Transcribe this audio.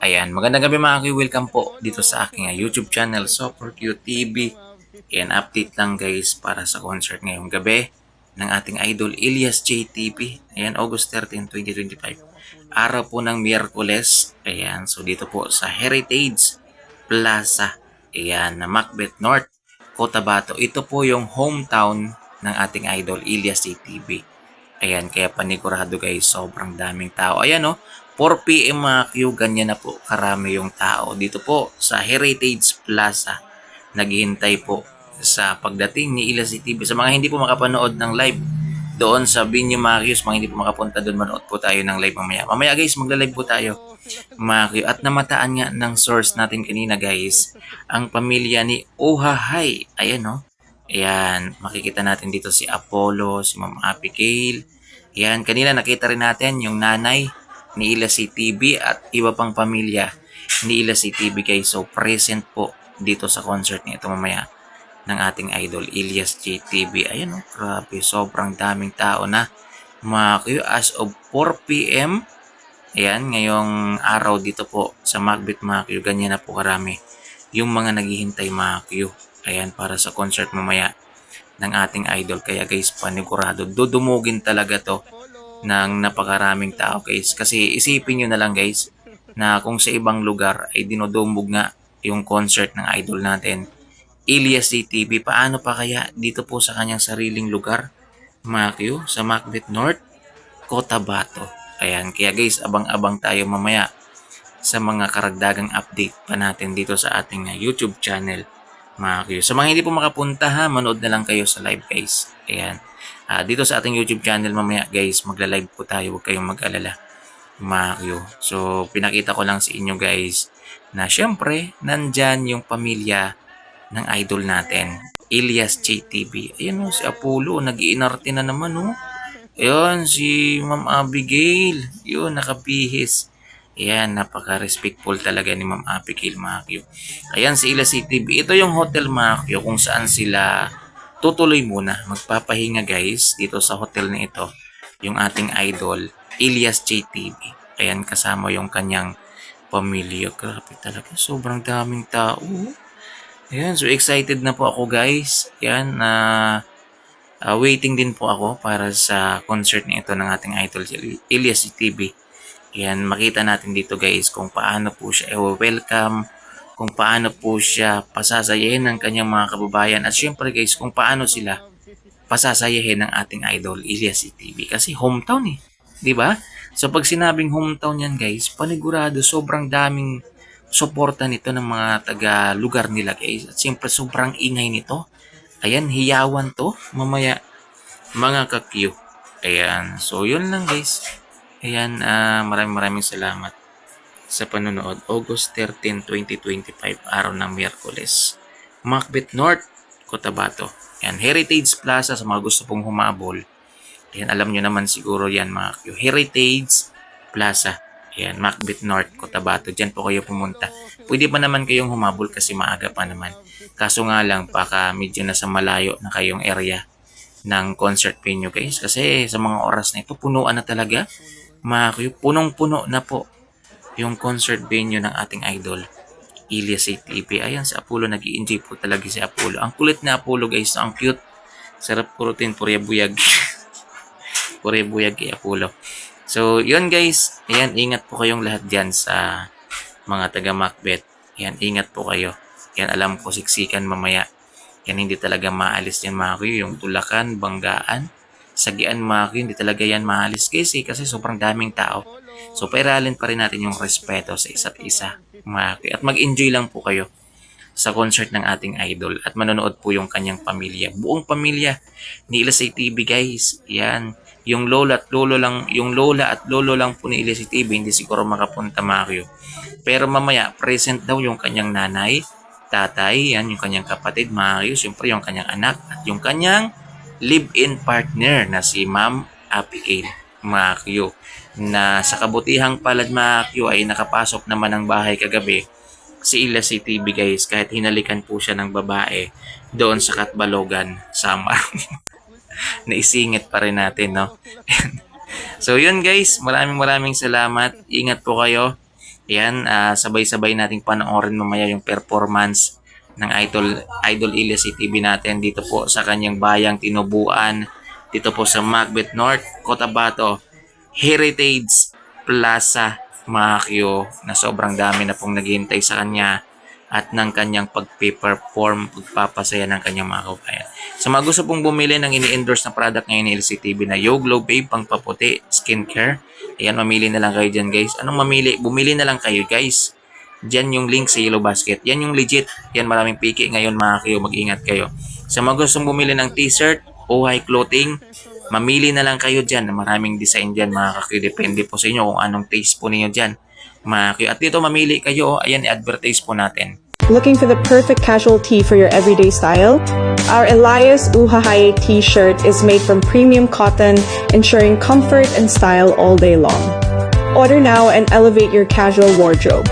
Ayan, magandang gabi mga kuya. Welcome po dito sa aking ah, YouTube channel, Super Q TV. Ayan, update lang guys para sa concert ngayong gabi ng ating idol Elias JTP. Ayan, August 13, 2025. Araw po ng Miyerkules. Ayan, so dito po sa Heritage Plaza. Ayan, na Macbeth North, Cotabato. Ito po yung hometown ng ating idol Elias JTP. Ayan, kaya panigurado guys, sobrang daming tao. Ayan oh, 4 p.m. mga Q, ganyan na po karami yung tao. Dito po sa Heritage Plaza, naghihintay po sa pagdating ni Ila TV. Sa mga hindi po makapanood ng live doon sa Binyo Marius, mga hindi po makapunta doon, manood po tayo ng live mamaya. Mamaya guys, magla-live po tayo. Mario. At namataan nga ng source natin kanina guys, ang pamilya ni Ohahay. Ayan no. Ayan, makikita natin dito si Apollo, si Ma'am Abigail. Ayan, kanina nakita rin natin yung nanay ni Ila TV at iba pang pamilya ni Ila TV guys. So present po dito sa concert nito mamaya ng ating idol Elias JTV. Ayan oh, grabe, sobrang daming tao na mga as of 4 p.m. Ayan, ngayong araw dito po sa Macbeth mga kayo, ganyan na po karami yung mga naghihintay mga kayo. Ayan, para sa concert mamaya ng ating idol. Kaya guys, panigurado, dudumugin talaga to ng napakaraming tao guys. Kasi isipin nyo na lang guys, na kung sa ibang lugar ay dinudumog nga yung concert ng idol natin, Elias DTV, paano pa kaya dito po sa kanyang sariling lugar, Makyo, sa Macbeth North, Cotabato. Ayan, kaya guys, abang-abang tayo mamaya sa mga karagdagang update pa natin dito sa ating uh, YouTube channel, Makyo. Sa mga hindi po makapunta ha, manood na lang kayo sa live guys. Ayan. Ah, dito sa ating YouTube channel mamaya guys, magla-live po tayo, huwag kayong mag-alala. Makyo. So, pinakita ko lang sa inyo guys na syempre, nandyan yung pamilya ng idol natin, Elias JTV. Ayan o, si Apollo, nag-iinarte na naman o. Ayan, si Ma'am Abigail. Yun, nakabihis. Ayan, napaka-respectful talaga ni Ma'am Abigail Makyo. Ayan, si Elias JTV. Ito yung Hotel Makyo kung saan sila tutuloy muna. Magpapahinga guys dito sa hotel na ito. Yung ating idol, Elias JTV. Ayan, kasama yung kanyang pamilya. Grabe talaga, sobrang daming tao. Ayan, so excited na po ako guys. Ayan, na uh, waiting din po ako para sa concert na ito ng ating idol, Elias TV. Ayan, makita natin dito guys kung paano po siya i-welcome, kung paano po siya pasasayahin ng kanyang mga kababayan at syempre guys kung paano sila pasasayahin ng ating idol Elias TV kasi hometown eh, 'di ba? So pag sinabing hometown yan guys, panigurado sobrang daming suporta nito ng mga taga lugar nila guys. At siyempre sobrang ingay nito. Ayan, hiyawan to. Mamaya mga kakyo. Ayan, so yun lang guys. Ayan, uh, maraming maraming salamat sa panonood. August 13, 2025, araw ng Miyerkules. Macbeth North, Cotabato. Ayan, Heritage Plaza sa mga gusto pong humabol. Ayan, alam nyo naman siguro yan mga kakyo. Heritage Plaza. Ayan, Macbeth North, Cotabato. Diyan po kayo pumunta. Pwede pa naman kayong humabol kasi maaga pa naman. Kaso nga lang, baka medyo nasa malayo na kayong area ng concert venue guys. Kasi sa mga oras na ito, punuan na talaga. Mga kayo, punong-puno na po yung concert venue ng ating idol. Elias ATP. Ayan, si Apollo, nag enjoy po talaga si Apollo. Ang kulit na Apollo guys, ang cute. Sarap purutin, purya buyag. purya buyag kay Apollo. So, yun guys. Ayan, ingat po kayong lahat dyan sa mga taga Macbeth. Ayan, ingat po kayo. Yan, alam ko siksikan mamaya. Yan, hindi talaga maalis yan mga kuyo. Yung tulakan, banggaan, sagian mga hindi talaga yan maalis kasi kasi sobrang daming tao. So, pairalin pa rin natin yung respeto sa isa't isa. Mga. At mag-enjoy lang po kayo sa concert ng ating idol at manonood po yung kanyang pamilya. Buong pamilya ni Ilasay TV guys. Yan yung lola at lolo lang, yung lola at lolo lang po ni Ilya TV, hindi siguro makapunta Mario. Pero mamaya, present daw yung kanyang nanay, tatay, yan, yung kanyang kapatid, Mario, siyempre yung kanyang anak, at yung kanyang live-in partner na si Ma'am Abigail Mario. Na sa kabutihang palad Mario ay nakapasok naman ng bahay kagabi si Ila si guys kahit hinalikan po siya ng babae doon sa Katbalogan, Samar. naisingit pa rin natin, no? so, yun guys. Maraming maraming salamat. Ingat po kayo. Yan, ah, sabay-sabay nating panoorin mamaya yung performance ng Idol Idol Ilyas TV natin dito po sa kanyang bayang Tinubuan dito po sa Macbeth North, Cotabato Heritage Plaza Makyo na sobrang dami na pong naghihintay sa kanya at ng kanyang pagpe-perform, pagpapasaya ng kanyang mga kabayan. Sa mga gusto pong bumili ng ini-endorse na product ngayon ni LCTV na Yo Glow Babe pang paputi skincare, ayan mamili na lang kayo dyan guys. Anong mamili? Bumili na lang kayo guys. Diyan yung link sa Yellow Basket. Yan yung legit. Yan maraming piki ngayon mga kayo. Mag-ingat kayo. Sa mga gustong bumili ng t-shirt, OHI clothing, mamili na lang kayo dyan. Maraming design dyan mga kayo. Depende po sa inyo kung anong taste po ninyo dyan. Mga kayo. At dito mamili kayo. Ayan, i-advertise po natin. Looking for the perfect casual tee for your everyday style? Our Elias Uhahaye t-shirt is made from premium cotton, ensuring comfort and style all day long. Order now and elevate your casual wardrobe.